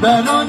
Pero